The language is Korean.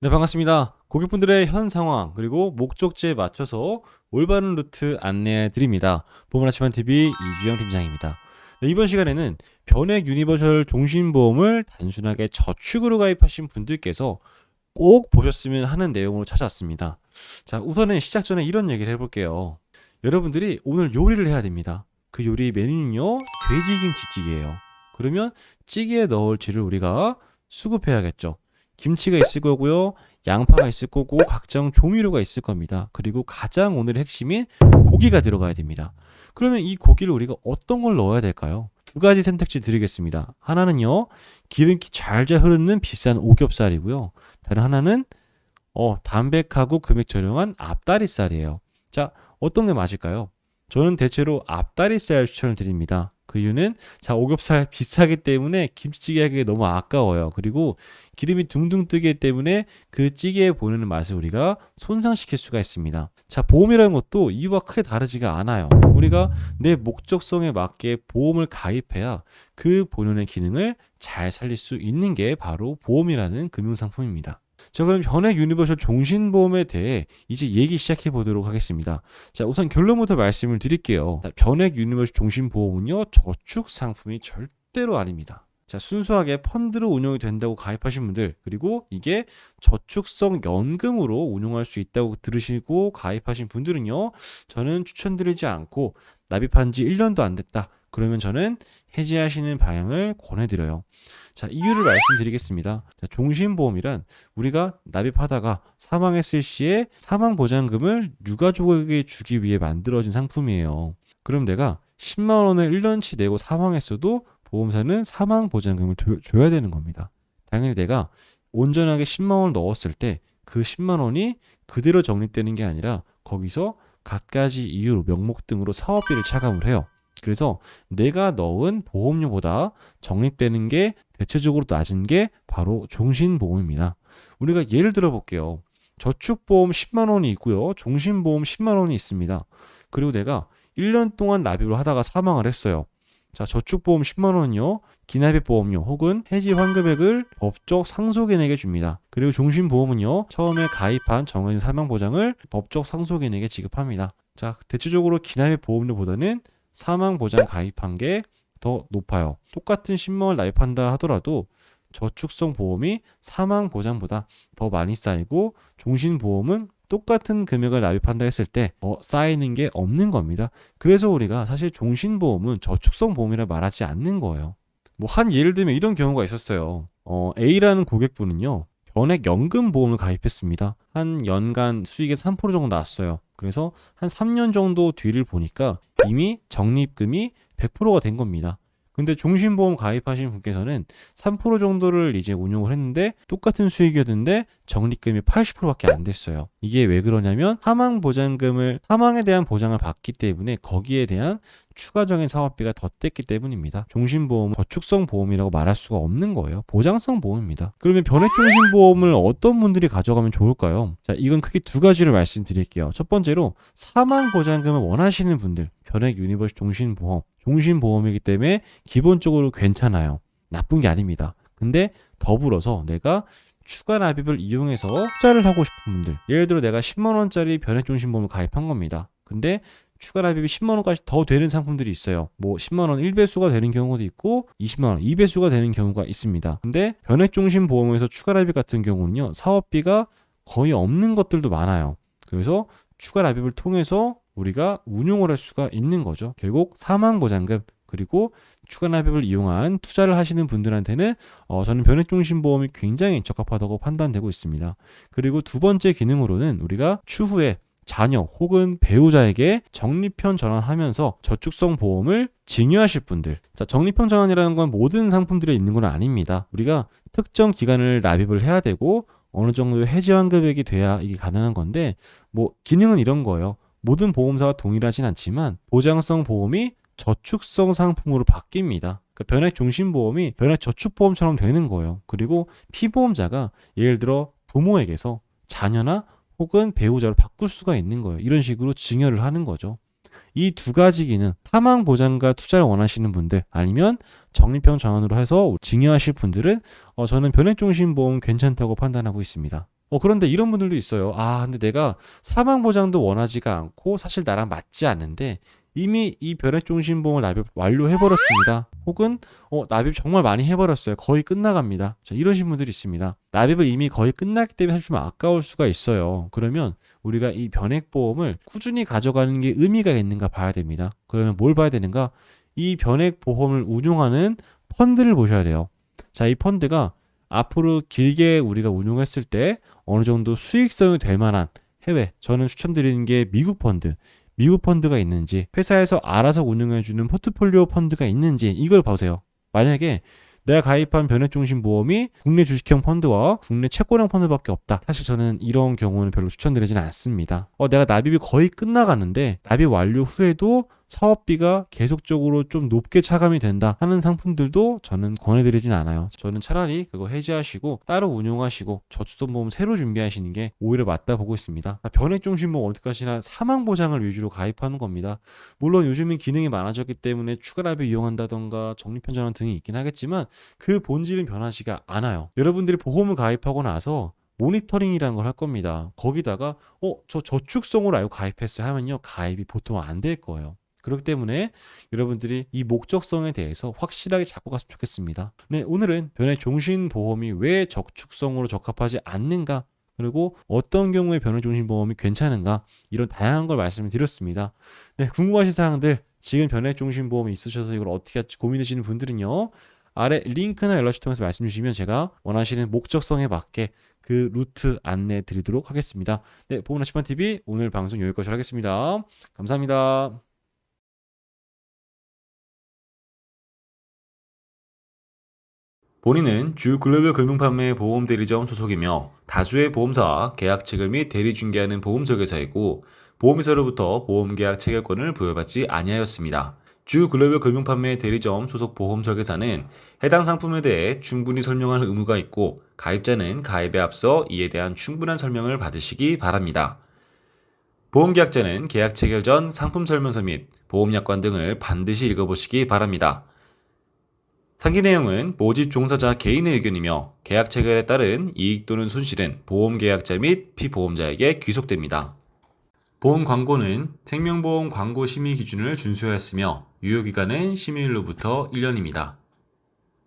네, 반갑습니다. 고객분들의 현 상황 그리고 목적지에 맞춰서 올바른 루트 안내해 드립니다. 보험아치만 TV 이주영 팀장입니다. 네, 이번 시간에는 변액 유니버셜 종신보험을 단순하게 저축으로 가입하신 분들께서 꼭 보셨으면 하는 내용으로 찾아왔습니다. 자, 우선은 시작 전에 이런 얘기를 해볼게요. 여러분들이 오늘 요리를 해야 됩니다. 그 요리 메뉴는요, 돼지김치찌개예요. 그러면 찌개에 넣을 재를 우리가 수급해야겠죠. 김치가 있을 거고요. 양파가 있을 거고 각종 조미료가 있을 겁니다. 그리고 가장 오늘의 핵심인 고기가 들어가야 됩니다. 그러면 이 고기를 우리가 어떤 걸 넣어야 될까요? 두 가지 선택지 드리겠습니다. 하나는요. 기름기 잘잘 흐르는 비싼 오겹살이고요. 다른 하나는 어, 담백하고 금액 저렴한 앞다리살이에요. 자, 어떤 게 맞을까요? 저는 대체로 앞다리살 추천을 드립니다. 그 이유는 자 오겹살 비싸기 때문에 김치찌개 하기 너무 아까워요. 그리고 기름이 둥둥 뜨기 때문에 그 찌개에 보이는 맛을 우리가 손상시킬 수가 있습니다. 자 보험이라는 것도 이와 크게 다르지가 않아요. 우리가 내 목적성에 맞게 보험을 가입해야 그 본연의 기능을 잘 살릴 수 있는 게 바로 보험이라는 금융상품입니다. 자, 그럼 현행 유니버셜 종신보험에 대해 이제 얘기 시작해 보도록 하겠습니다. 자, 우선 결론부터 말씀을 드릴게요. 자, 변액 유니버셜 종신보험은요, 저축 상품이 절대로 아닙니다. 자, 순수하게 펀드로 운영이 된다고 가입하신 분들, 그리고 이게 저축성 연금으로 운용할 수 있다고 들으시고 가입하신 분들은요, 저는 추천드리지 않고 납입한 지 1년도 안 됐다. 그러면 저는 해지하시는 방향을 권해드려요. 자, 이유를 말씀드리겠습니다. 자, 종신보험이란 우리가 납입하다가 사망했을 시에 사망보장금을 유가족에게 주기 위해 만들어진 상품이에요. 그럼 내가 10만 원을 1년치 내고 사망했어도 보험사는 사망보장금을 줘야 되는 겁니다. 당연히 내가 온전하게 10만 원을 넣었을 때 그 10만 원이 그대로 적립되는 게 아니라 거기서 갖가지 이유로 명목 등으로 사업비를 차감을 해요. 그래서 내가 넣은 보험료보다 적립되는 게 대체적으로 낮은 게 바로 종신보험입니다. 우리가 예를 들어 볼게요. 저축보험 10만 원이 있고요. 종신보험 10만 원이 있습니다. 그리고 내가 1년 동안 납입을 하다가 사망을 했어요. 자, 저축보험 10만 원은요. 기납입 보험료 혹은 해지 환급액을 법적 상속인에게 줍니다. 그리고 종신보험은요. 처음에 가입한 정해진 사망 보장을 법적 상속인에게 지급합니다. 자, 대체적으로 기납입 보험료보다는 사망 보장 가입한 게 더 높아요. 똑같은 10만원을 납입한다 하더라도 저축성 보험이 사망 보장보다 더 많이 쌓이고 종신보험은 똑같은 금액을 납입한다 했을 때 더 쌓이는 게 없는 겁니다. 그래서 우리가 사실 종신보험은 저축성 보험이라 말하지 않는 거예요. 뭐 한 예를 들면 이런 경우가 있었어요. 어, A라는 고객분은요. 변액 연금 보험을 가입했습니다. 한 연간 수익의 3% 정도 나왔어요. 그래서 한 3년 정도 뒤를 보니까 이미 적립금이 100%가 된 겁니다. 근데 종신보험 가입하신 분께서는 3% 정도를 이제 운용을 했는데 똑같은 수익이었는데 적립금이 80%밖에 안 됐어요. 이게 왜 그러냐면 사망 보장금을 사망에 대한 보장을 받기 때문에 거기에 대한 추가적인 사업비가 덧댔기 때문입니다. 종신보험 저축성 보험이라고 말할 수가 없는 거예요. 보장성 보험입니다. 그러면 변액 종신보험을 어떤 분들이 가져가면 좋을까요? 자, 이건 크게 두 가지를 말씀드릴게요. 첫 번째로 사망 보장금을 원하시는 분들 변액 유니버스 종신보험 종신보험이기 때문에 기본적으로 괜찮아요. 나쁜 게 아닙니다. 근데 더불어서 내가 추가 납입을 이용해서 투자를 하고 싶은 분들 예를 들어 내가 10만원짜리 변액종신보험을 가입한 겁니다. 근데 추가 납입이 10만 원까지 더 되는 상품들이 있어요. 뭐 10만 원 1배수가 되는 경우도 있고 20만 원 2배수가 되는 경우가 있습니다. 근데 변액종신 보험에서 추가 납입 같은 경우는요. 사업비가 거의 없는 것들도 많아요. 그래서 추가 납입을 통해서 우리가 운용을 할 수가 있는 거죠. 결국 사망 보장금 그리고 추가 납입을 이용한 투자를 하시는 분들한테는 어, 저는 변액종신보험이 굉장히 적합하다고 판단되고 있습니다. 그리고 두 번째 기능으로는 우리가 추후에 자녀 혹은 배우자에게 적립형 전환하면서 저축성 보험을 증여하실 분들. 자, 적립형 전환이라는 건 모든 상품들에 있는 건 아닙니다. 우리가 특정 기간을 납입을 해야 되고 어느 정도 해지 환급액이 돼야 이게 가능한 건데 뭐 기능은 이런 거예요. 모든 보험사가 동일하진 않지만 보장성 보험이 저축성 상품으로 바뀝니다. 그 변액 종신보험이 변액 저축 보험처럼 되는 거예요. 그리고 피보험자가 예를 들어 부모에게서 자녀나 혹은 배우자로 바꿀 수가 있는 거예요. 이런 식으로 증여를 하는 거죠. 이 두 가지 기능, 사망 보장과 투자를 원하시는 분들, 아니면 적립형 전환으로 해서 증여하실 분들은 어, 저는 변액종신보험 괜찮다고 판단하고 있습니다. 어, 그런데 이런 분들도 있어요. 아, 근데 내가 사망 보장도 원하지가 않고 사실 나랑 맞지 않는데 이미 이 변액종신보험을 납입 완료해버렸습니다. 혹은 어, 납입 정말 많이 해버렸어요. 거의 끝나갑니다. 자, 이러신 분들이 있습니다. 납입을 이미 거의 끝났기 때문에 사실 좀 아까울 수가 있어요. 그러면 우리가 이 변액보험을 꾸준히 가져가는 게 의미가 있는가 봐야 됩니다. 그러면 뭘 봐야 되는가? 이 변액보험을 운용하는 펀드를 보셔야 돼요. 자, 이 펀드가 앞으로 길게 우리가 운용했을 때 어느 정도 수익성이 될 만한 해외, 저는 추천드리는 게 미국 펀드, 미국 펀드가 있는지, 회사에서 알아서 운영해주는 포트폴리오 펀드가 있는지 이걸 보세요. 만약에 내가 가입한 변액중심 보험이 국내 주식형 펀드와 국내 채권형 펀드밖에 없다. 사실 저는 이런 경우는 별로 추천드리지는 않습니다. 어, 내가 납입이 거의 끝나가는데 납입 완료 후에도 사업비가 계속적으로 좀 높게 차감이 된다 하는 상품들도 저는 권해드리진 않아요. 저는 차라리 그거 해지하시고 따로 운용하시고 저축돈보험 새로 준비하시는 게 오히려 맞다 보고 있습니다. 변액중심보험 어디까지나 사망보장을 위주로 가입하는 겁니다. 물론 요즘은 기능이 많아졌기 때문에 추가 납입 이용한다던가 적립현전환 등이 있긴 하겠지만 그 본질은 변하지가 않아요. 여러분들이 보험을 가입하고 나서 모니터링이라는 걸 할 겁니다. 거기다가 어, 저 저축성으로 알고 가입했어요 하면요. 가입이 보통 안 될 거예요. 그렇기 때문에 여러분들이 이 목적성에 대해서 확실하게 잡고 갔으면 좋겠습니다. 네, 오늘은 변의 종신보험이 왜 적축성으로 적합하지 않는가 그리고 어떤 경우에 변액종신보험이 괜찮은가 이런 다양한 걸 말씀을 드렸습니다. 네, 궁금하신 사항들 지금 변액종신보험이 있으셔서 이걸 어떻게 할지 고민되시는 분들은요. 아래 링크나 연락처 통해서 말씀 주시면 제가 원하시는 목적성에 맞게 그 루트 안내 드리도록 하겠습니다. 네, 보험나 시판 TV 오늘 방송 여기까지 하겠습니다. 감사합니다. 본인은 주 글로벌 금융판매 보험 대리점 소속이며 다수의 보험사와 계약 체결 및 대리 중개하는 보험 설계사이고 보험회사로부터 보험 계약 체결권을 부여받지 아니하였습니다. 주 글로벌 금융판매 대리점 소속 보험 설계사는 해당 상품에 대해 충분히 설명할 의무가 있고 가입자는 가입에 앞서 이에 대한 충분한 설명을 받으시기 바랍니다. 보험계약자는 계약 체결 전 상품 설명서 및 보험약관 등을 반드시 읽어보시기 바랍니다. 상기 내용은 모집 종사자 개인의 의견이며 계약 체결에 따른 이익 또는 손실은 보험 계약자 및 피보험자에게 귀속됩니다. 보험 광고는 생명보험 광고 심의 기준을 준수하였으며 유효기간은 심의일로부터 1년입니다.